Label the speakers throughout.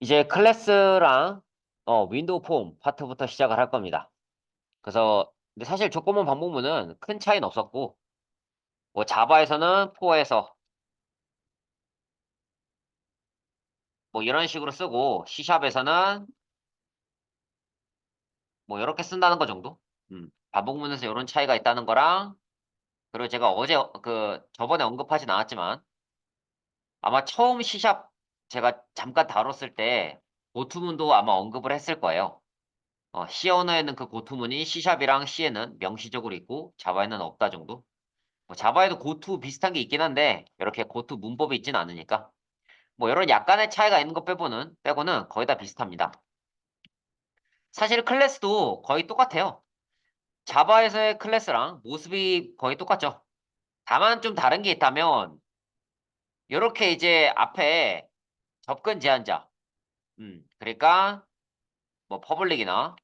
Speaker 1: 이제 클래스랑 어, 윈도우 폼 파트부터 시작을 할 겁니다. 그래서 근데 사실 조건문 반복문은 큰 차이는 없었고 뭐 자바에서는 4에서 뭐 이런 식으로 쓰고 C샵에서는 뭐 이렇게 쓴다는 거 정도? 음, 반복문에서 이런 차이가 있다는 거랑 그리고 제가 어제 어- 그 저번에 언급하진 않았지만 아마 처음 C샵 제가 잠깐 다뤘을 때 고투문도 아마 언급을 했을 거예요. 어, C 언어에는 그 고투문이 C샵이랑 C에는 명시적으로 있고 자바에는 없다 정도? 뭐 자바에도 고투 비슷한 게 있긴 한데 이렇게 고투 문법이 있진 않으니까 뭐 이런 약간의 차이가 있는 것 빼고는 빼고는 거의 다 비슷합니다. 사실 클래스도 거의 똑같아요. 자바에서의 클래스랑 모습이 거의 똑같죠. 다만 좀 다른 게 있다면 이렇게 이제 앞에 접근 제한자 음 그러니까 뭐 퍼블릭이나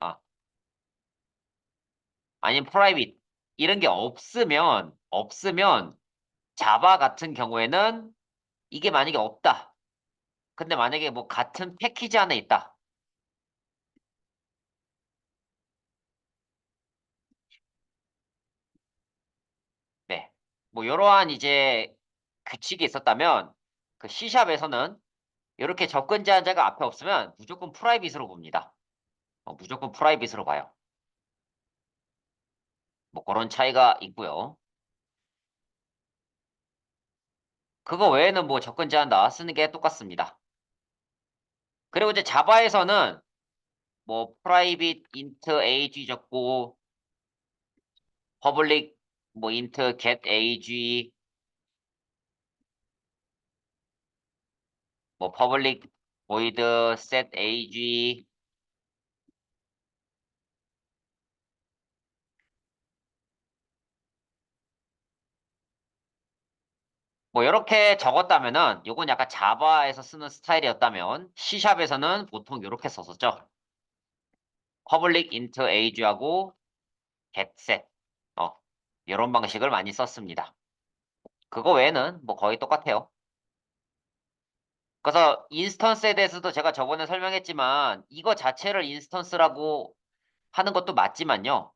Speaker 1: 아 아니면 프라이빗 이런 게 없으면 없으면 자바 같은 경우에는 이게 만약에 없다. 근데 만약에 뭐 같은 패키지 안에 있다. 네. 뭐 이러한 이제 규칙이 있었다면 그 C샵에서는 이렇게 접근 제한자가 앞에 없으면 무조건 프라이빗으로 봅니다. 어, 무조건 프라이빗으로 봐요. 뭐 그런 차이가 있고요. 그거 외에는 뭐 접근 제한 다 쓰는 게 똑같습니다. 그리고 이제 자바에서는 뭐 private int ag 적고 public 뭐 int get ag 뭐 public void set ag 뭐 이렇게 적었다면은 요건 약간 자바에서 쓰는 스타일이었다면 C샵에서는 보통 이렇게 썼었죠. public int age하고 get set 어 이런 방식을 많이 썼습니다. 그거 외에는 뭐 거의 똑같아요. 그래서 인스턴스에 대해서도 제가 저번에 설명했지만 이거 자체를 인스턴스라고 하는 것도 맞지만요.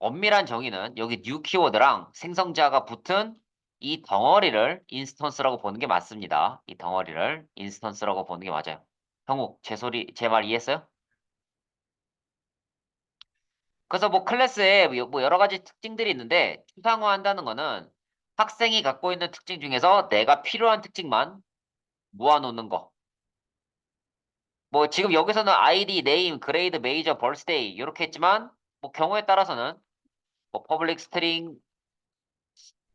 Speaker 1: 엄밀한 정의는 여기 new 키워드랑 생성자가 붙은 이 덩어리를 인스턴스라고 보는 게 맞습니다. 이 덩어리를 인스턴스라고 보는 게 맞아요. 형욱, 제 소리, 제 말 이해했어요? 그래서 뭐 클래스에 뭐 여러 가지 특징들이 있는데 추상화한다는 거는 학생이 갖고 있는 특징 중에서 내가 필요한 특징만 모아놓는 거. 뭐 지금 여기서는 아이디, 네임, 그레이드, 메이저, 벌스데이 이렇게 했지만 뭐 경우에 따라서는 뭐 퍼블릭 스트링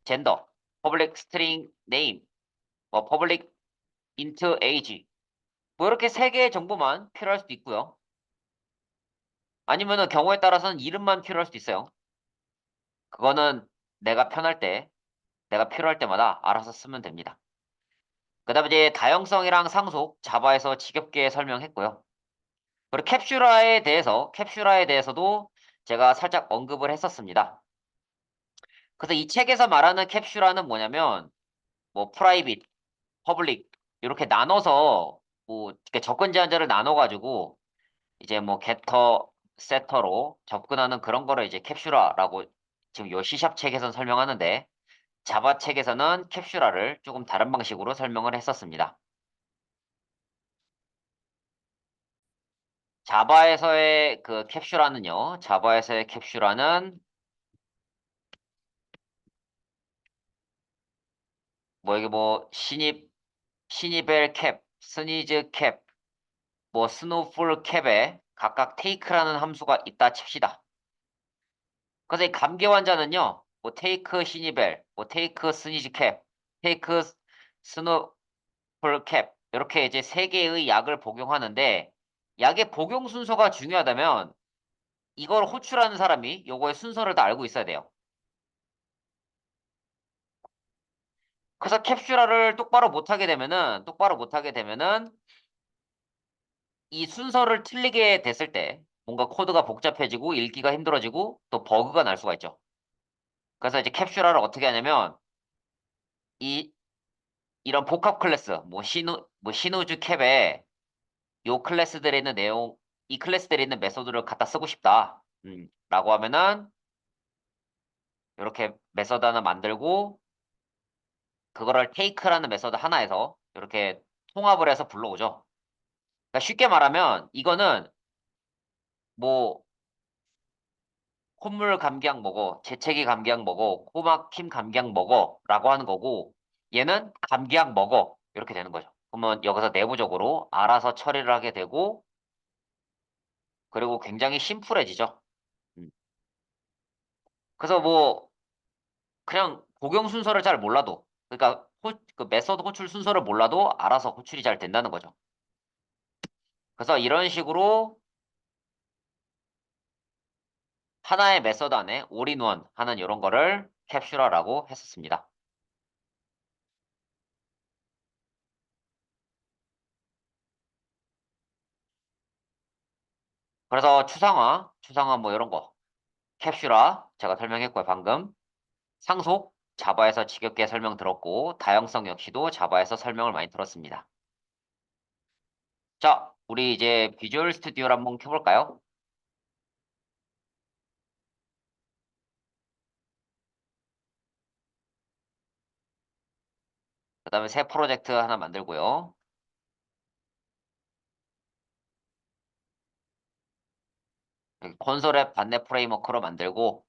Speaker 1: 젠더, 퍼블릭 스트링 네임, 뭐 퍼블릭 인트 에이지 뭐 이렇게 세 개의 정보만 필요할 수도 있고요. 아니면은 경우에 따라서는 이름만 필요할 수도 있어요. 그거는 내가 편할 때, 내가 필요할 때마다 알아서 쓰면 됩니다. 그 다음에 이제 다형성이랑 상속 자바에서 지겹게 설명했고요. 그리고 캡슐화에 대해서 캡슐화에 대해서도 제가 살짝 언급을 했었습니다. 그래서 이 책에서 말하는 캡슐화는 뭐냐면 뭐 프라이빗, 퍼블릭 이렇게 나눠서 뭐 이렇게 접근 제한자를 나눠 가지고 이제 뭐 게터, 세터로 접근하는 그런 거를 이제 캡슐화라고 지금 요 C샵 책에서는 설명하는데 자바 책에서는 캡슐화를 조금 다른 방식으로 설명을 했었습니다. 자바에서의 그 캡슐화는요. 자바에서의 캡슐화는 뭐 이게 뭐 신입 신입엘 캡, 스니즈 캡, 뭐 스노풀 캡에 각각 테이크라는 함수가 있다 칩시다. 그래서 이 감개 환자는요. 뭐 테이크 신입엘, 뭐 테이크 스니즈 캡, 테이크 스노풀 캡 이렇게 이제 세 개의 약을 복용하는데 약의 복용 순서가 중요하다면 이걸 호출하는 사람이 요거의 순서를 다 알고 있어야 돼요. 그래서 캡슐화를 똑바로 못하게 되면은 똑바로 못하게 되면은 이 순서를 틀리게 됐을 때 뭔가 코드가 복잡해지고 읽기가 힘들어지고 또 버그가 날 수가 있죠. 그래서 이제 캡슐화를 어떻게 하냐면 이 이런 복합 클래스, 뭐 신우, 뭐 신우주 캡에 요 클래스들에 있는 내용, 이 클래스들에 있는 메소드를 갖다 쓰고 싶다. 음, 라고 하면은 이렇게 메소드 하나 만들고 그거를 take라는 메소드 하나에서 이렇게 통합을 해서 불러오죠. 그러니까 쉽게 말하면 이거는 뭐 콧물 감기약 먹어, 재채기 감기약 먹어, 코막힘 감기약 먹어 라고 하는 거고 얘는 감기약 먹어 이렇게 되는 거죠. 그러면 여기서 내부적으로 알아서 처리를 하게 되고 그리고 굉장히 심플해지죠. 음. 그래서 뭐 그냥 복용 순서를 잘 몰라도 그러니까 호, 그 메서드 호출 순서를 몰라도 알아서 호출이 잘 된다는 거죠. 그래서 이런 식으로 하나의 메서드 안에 올인원 하는 이런 거를 캡슐러라고 했었습니다. 그래서 추상화, 추상화 뭐 이런 거 캡슐화 제가 설명했고요 방금 상속 자바에서 지겹게 설명 들었고 다양성 역시도 자바에서 설명을 많이 들었습니다. 자, 우리 이제 비주얼 스튜디오를 한번 켜볼까요? 그 다음에 새 프로젝트 하나 만들고요. 여기 콘솔 앱 반내 프레임워크로 만들고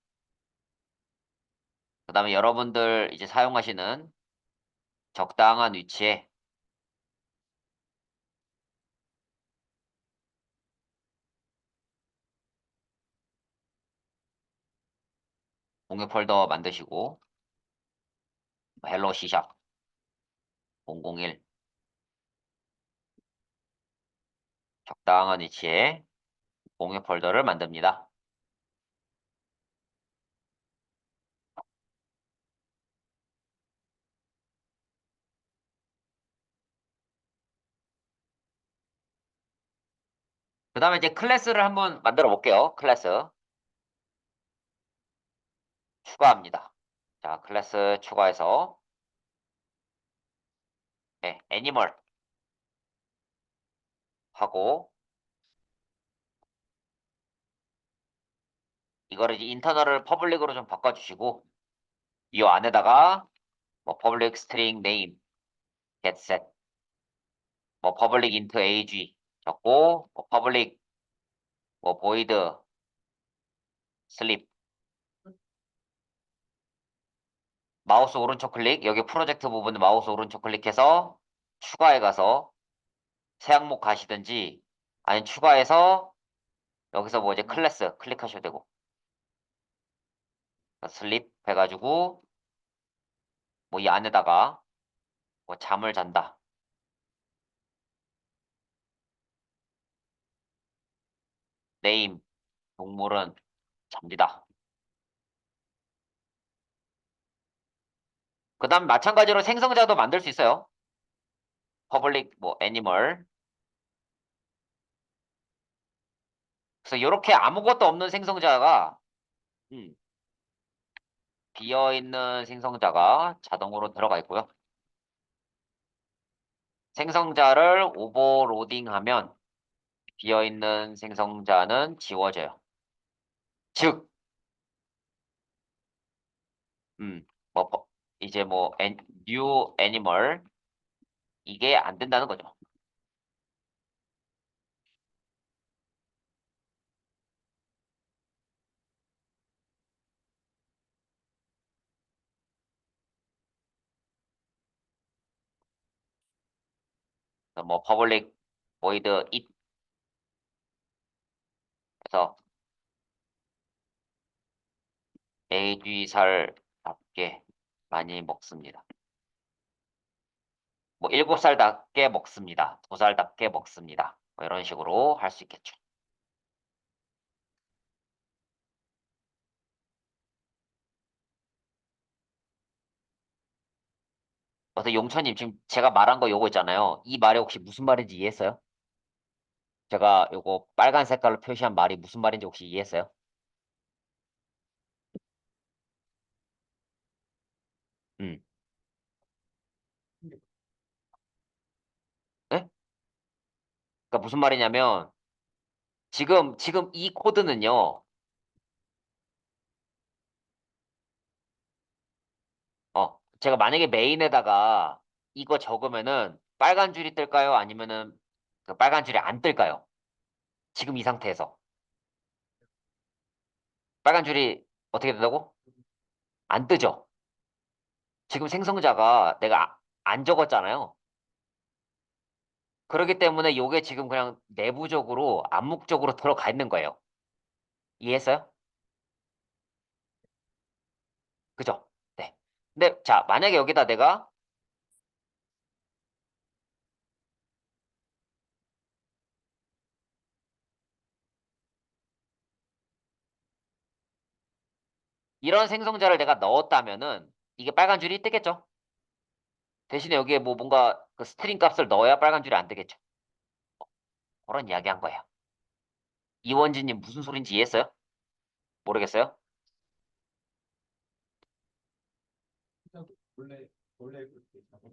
Speaker 1: 그 다음에 여러분들 이제 사용하시는 적당한 위치에 공유 폴더 만드시고 헬로 C샵 001 적당한 위치에 공유 폴더를 만듭니다. 그 다음에 이제 클래스를 한번 만들어 볼게요. 클래스 추가합니다. 자, 클래스 추가해서 네, 애니멀 하고 이거를 이제 인터널을 퍼블릭으로 좀 바꿔주시고 이 안에다가 뭐 public string name get set 뭐 public int ag 적고 뭐 public 뭐 void sleep 마우스 오른쪽 클릭 여기 프로젝트 부분 마우스 오른쪽 클릭해서 추가해 가서 새 항목 가시든지 아니면 추가해서 여기서 뭐 이제 클래스 클릭하셔도 되고. 슬립 해가지고 뭐 이 안에다가 뭐 잠을 잔다. 네임 동물은 잠디다 그 다음 마찬가지로 생성자도 만들 수 있어요 퍼블릭 뭐 애니멀 그래서 이렇게 아무것도 없는 생성자가 음, 비어있는 생성자가 자동으로 들어가 있고요. 생성자를 오버로딩하면 비어있는 생성자는 지워져요. 즉, 음, 뭐, 버- 이제 뭐, 애, new animal, 이게 안 된다는 거죠. 뭐, public void it. 그래서, 애귀살답게 많이 먹습니다. 뭐, 일곱 살답게 먹습니다. 두 살답게 먹습니다. 뭐 이런 식으로 할 수 있겠죠. 그래서 용천님 지금 제가 말한 거 요거 있잖아요. 이 말이 혹시 무슨 말인지 이해했어요? 제가 요거 빨간 색깔로 표시한 말이 무슨 말인지 혹시 이해했어요? 무슨 말이냐면 지금 지금 이 코드는요. 어, 제가 만약에 메인에다가 이거 적으면은 빨간 줄이 뜰까요? 아니면은 그 빨간 줄이 안 뜰까요? 지금 이 상태에서 빨간 줄이 어떻게 된다고? 안 뜨죠. 지금 생성자가 내가 아- 안 적었잖아요. 그렇기 때문에 이게 지금 그냥 내부적으로 암묵적으로 들어가 있는 거예요. 이해했어요? 그죠? 네. 근데 자, 만약에 여기다 내가 이런 생성자를 내가 넣었다면은 이게 빨간 줄이 뜨겠죠? 대신에 여기에 뭐 뭔가 그 스트링 값을 넣어야 빨간 줄이 안 뜨겠죠? 어, 그런 이야기 한 거예요. 이원진님 무슨 소린지 이해했어요? 모르겠어요?
Speaker 2: 원래 원래 거.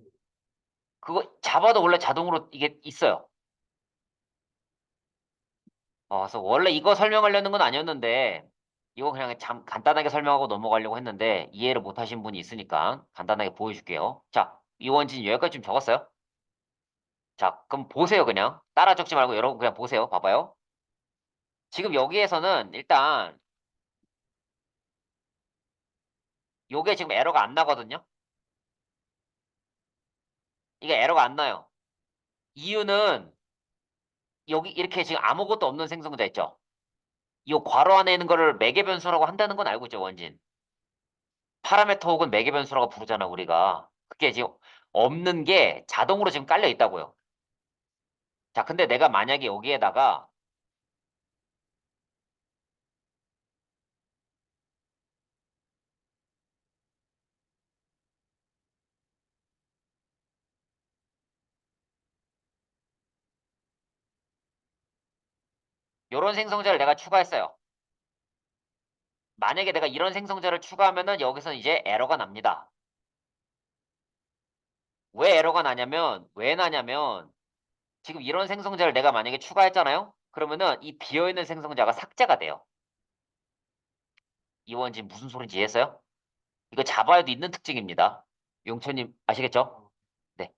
Speaker 1: 그거 잡아도 원래 자동으로 이게 있어요. 어, 그래서 원래 이거 설명하려는 건 아니었는데 이거 그냥 잠 간단하게 설명하고 넘어가려고 했는데 이해를 못 하신 분이 있으니까 간단하게 보여줄게요. 자, 이원진 여기까지 좀 적었어요? 자, 그럼 보세요 그냥. 따라 적지 말고 여러분 그냥 보세요. 봐봐요. 지금 여기에서는 일단 요게 지금 에러가 안 나거든요. 이게 에러가 안 나요. 이유는 여기 이렇게 지금 아무것도 없는 생성자 있죠. 이 괄호 안에 있는 거를 매개 변수라고 한다는 건 알고 있죠, 원진. 파라메터 혹은 매개 변수라고 부르잖아, 우리가. 그게 지금 없는 게 자동으로 지금 깔려 있다고요. 자, 근데 내가 만약에 여기에다가 이런 생성자를 내가 추가했어요. 만약에 내가 이런 생성자를 추가하면은 여기서 이제 에러가 납니다. 왜 에러가 나냐면, 왜 나냐면, 지금 이런 생성자를 내가 만약에 추가했잖아요? 그러면은 이 비어있는 생성자가 삭제가 돼요. 이원진 무슨 소린지 이해했어요? 이거 자바에도 있는 특징입니다. 용천님 아시겠죠? 네.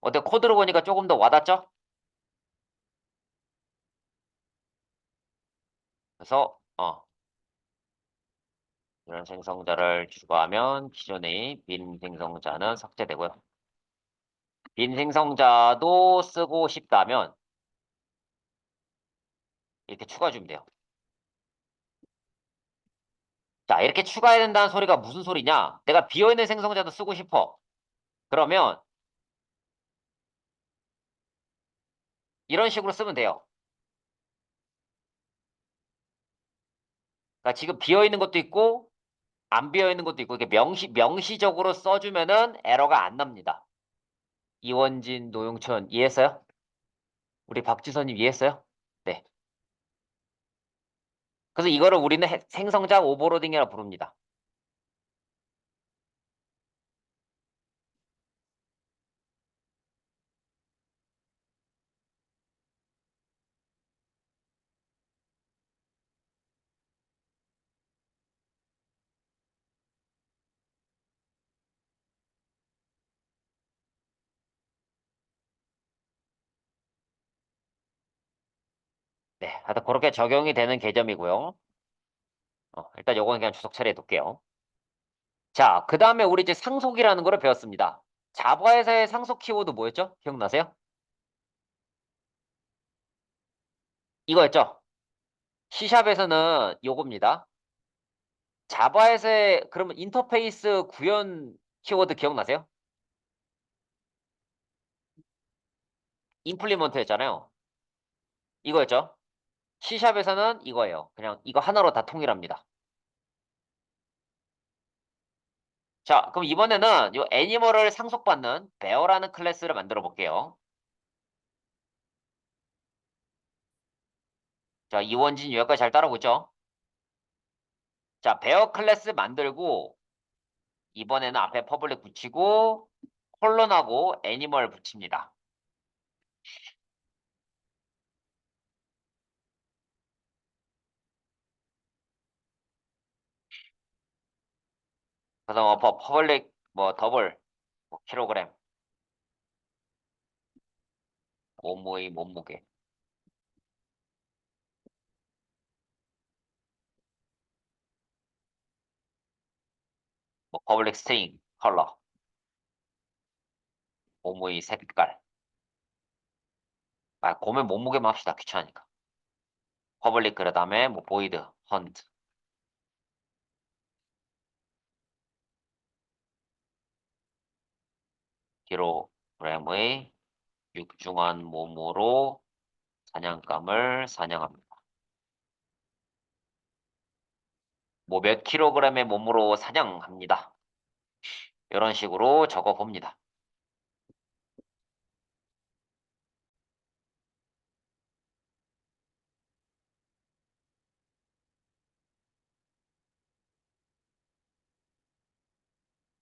Speaker 1: 어때 코드로 보니까 조금 더 와닿죠? 그래서 어 이런 생성자를 추가하면 기존의 빈 생성자는 삭제되고요. 빈 생성자도 쓰고 싶다면 이렇게 추가해 주면 돼요. 자, 이렇게 추가해야 된다는 소리가 무슨 소리냐? 내가 비어있는 생성자도 쓰고 싶어. 그러면 이런 식으로 쓰면 돼요. 그러니까 지금 비어있는 것도 있고 안 비어 있는 것도 있고 이렇게 명시, 명시적으로 써주면은 에러가 안 납니다. 이원진, 노용천 이해했어요? 우리 박지선님 이해했어요? 네. 그래서 이거를 우리는 해- 생성자 오버로딩이라고 부릅니다. 네, 하여튼 그렇게 적용이 되는 개념이고요. 어, 일단 요거는 그냥 주석 처리해 둘게요. 자, 그 다음에 우리 이제 상속이라는 거를 배웠습니다. 자바에서의 상속 키워드 뭐였죠? 기억나세요? 이거였죠? C샵에서는 요겁니다. 자바에서의 그러면 인터페이스 구현 키워드 기억나세요? 임플리먼트였잖아요. 이거였죠? C샵에서는 이거예요. 그냥 이거 하나로 다 통일합니다. 자, 그럼 이번에는 요 애니멀을 상속받는 베어라는 클래스를 만들어 볼게요. 자, 이원진 여기까지 잘 따라오고 있죠? 자, 베어 클래스 만들고 이번에는 앞에 퍼블릭 붙이고 콜론하고 애니멀 붙입니다. 그래서 뭐 퍼- 퍼블릭 뭐 더블 뭐 킬로그램. 몸무의 몸무게. 뭐 퍼블릭 스트링 컬러. 몸무의 색깔. 아 고면 몸무게만 합시다. 귀찮으니까. 퍼블릭 그 다음에 뭐 보이드 헌트 킬로그램의 육중한 몸으로 사냥감을 사냥합니다. 뭐 몇 킬로그램의 몸으로 사냥합니다. 이런 식으로 적어 봅니다.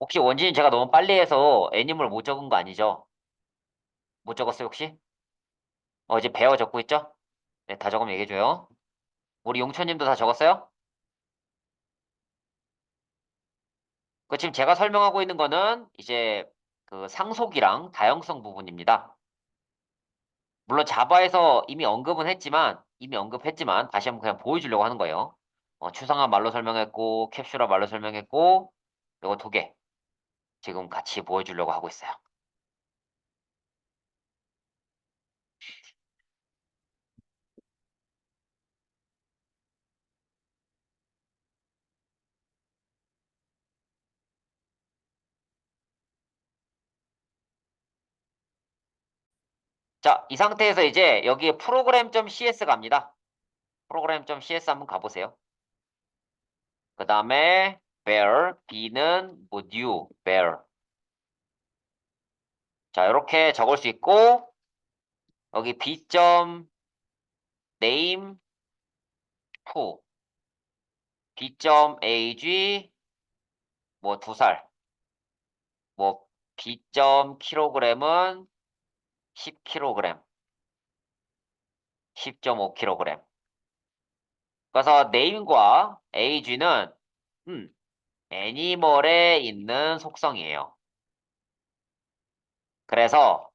Speaker 1: 혹시 원진이 제가 너무 빨리 해서 애니멀 못 적은 거 아니죠? 못 적었어요, 혹시? 어, 이제 배워 적고 있죠? 네, 다 적으면 얘기해줘요. 우리 용천님도 다 적었어요? 그 지금 제가 설명하고 있는 거는 이제 그 상속이랑 다형성 부분입니다. 물론 자바에서 이미 언급은 했지만, 이미 언급했지만, 다시 한번 그냥 보여주려고 하는 거예요. 어, 추상화 말로 설명했고, 캡슐화 말로 설명했고, 이거 두 개. 지금 같이 보여주려고 하고 있어요. 자, 이 상태에서 이제 여기에 프로그램.cs 갑니다. 프로그램.cs 한번 가보세요. 그 다음에 bear, b는 뭐 new, bear. 자, 이렇게 적을 수 있고 여기 b. name, who, b. age, 뭐 두 살, 뭐 b. kg은 10kg, 10.5kg. 그래서 name과 age는 음, 애니멀에 있는 속성이에요. 그래서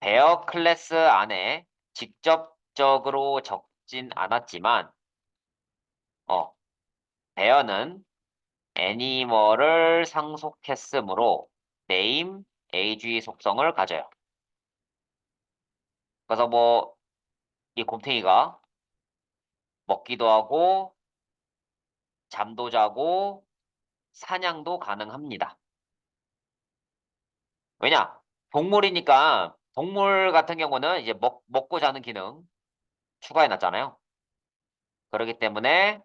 Speaker 1: 베어 클래스 안에 직접적으로 적진 않았지만 어, 베어는 애니멀을 상속했으므로 name, age 속성을 가져요. 그래서 뭐 이 곰탱이가 먹기도 하고 잠도 자고 사냥도 가능합니다. 왜냐? 동물이니까 동물 같은 경우는 이제 먹, 먹고 자는 기능 추가해 놨잖아요. 그렇기 때문에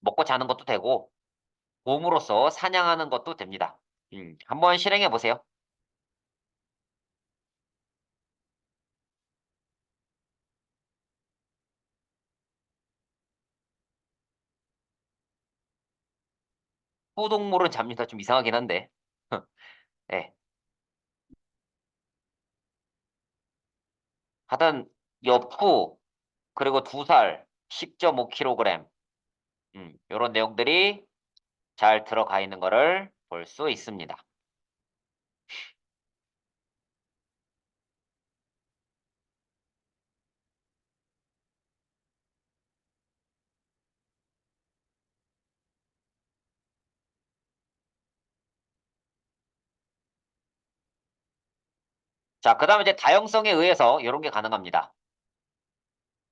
Speaker 1: 먹고 자는 것도 되고 몸으로서 사냥하는 것도 됩니다. 음, 한번 실행해 보세요. 소동물은 잡니다. 좀 이상하긴 한데. 네. 하여튼 여푸 그리고 두 살 10.5kg 음, 이런 내용들이 잘 들어가 있는 거를 볼 수 있습니다. 자, 그 다음에 이제 다형성에 의해서 이런 게 가능합니다.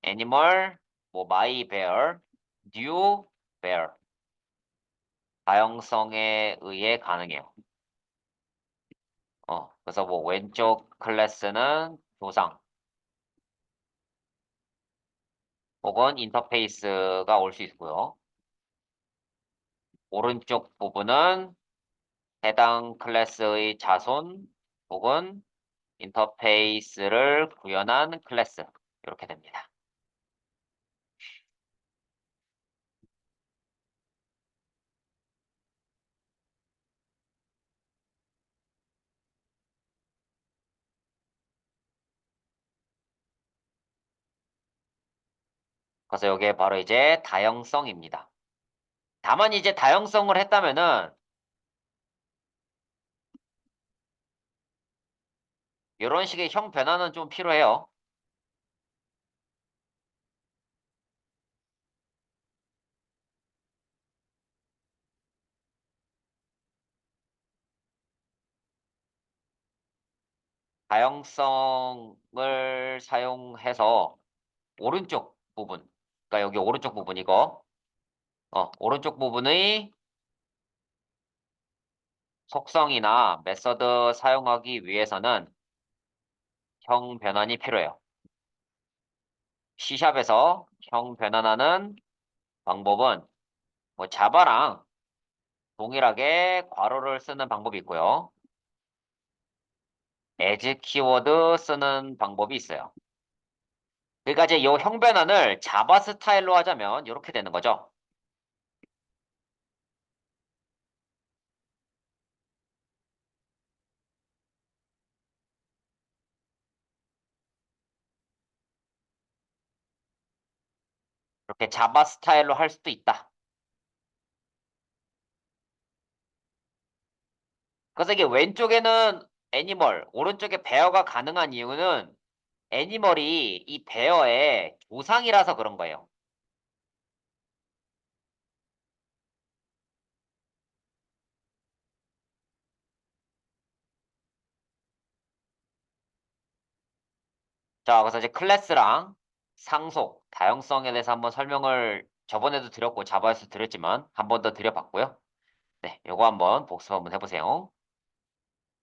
Speaker 1: animal, 뭐 my bear, new bear. 다형성에 의해 가능해요. 어, 그래서 뭐 왼쪽 클래스는 조상 혹은 인터페이스가 올 수 있고요. 오른쪽 부분은 해당 클래스의 자손 혹은 인터페이스를 구현한 클래스 이렇게 됩니다. 그래서 이게 바로 이제 다형성입니다. 다만 이제 다형성을 했다면은 이런 식의 형 변화는 좀 필요해요. 다형성을 사용해서 오른쪽 부분, 그러니까 여기 오른쪽 부분 이거, 어, 오른쪽 부분의 속성이나 메서드 사용하기 위해서는 형 변환이 필요해요. C샵에서 형 변환하는 방법은 뭐 자바랑 동일하게 괄호를 쓰는 방법이 있고요. as 키워드 쓰는 방법이 있어요. 그러니까 이제 이 형 변환을 자바 스타일로 하자면 이렇게 되는 거죠. 이렇게 자바 스타일로 할 수도 있다. 그래서 이게 왼쪽에는 애니멀, 오른쪽에 베어가 가능한 이유는 애니멀이 이 베어의 조상이라서 그런 거예요. 자, 그래서 이제 클래스랑 상속, 다형성에 대해서 한번 설명을 저번에도 드렸고 자바에서 드렸지만 한 번 더 드려봤고요. 네, 요거 한번 복습 한번 해보세요.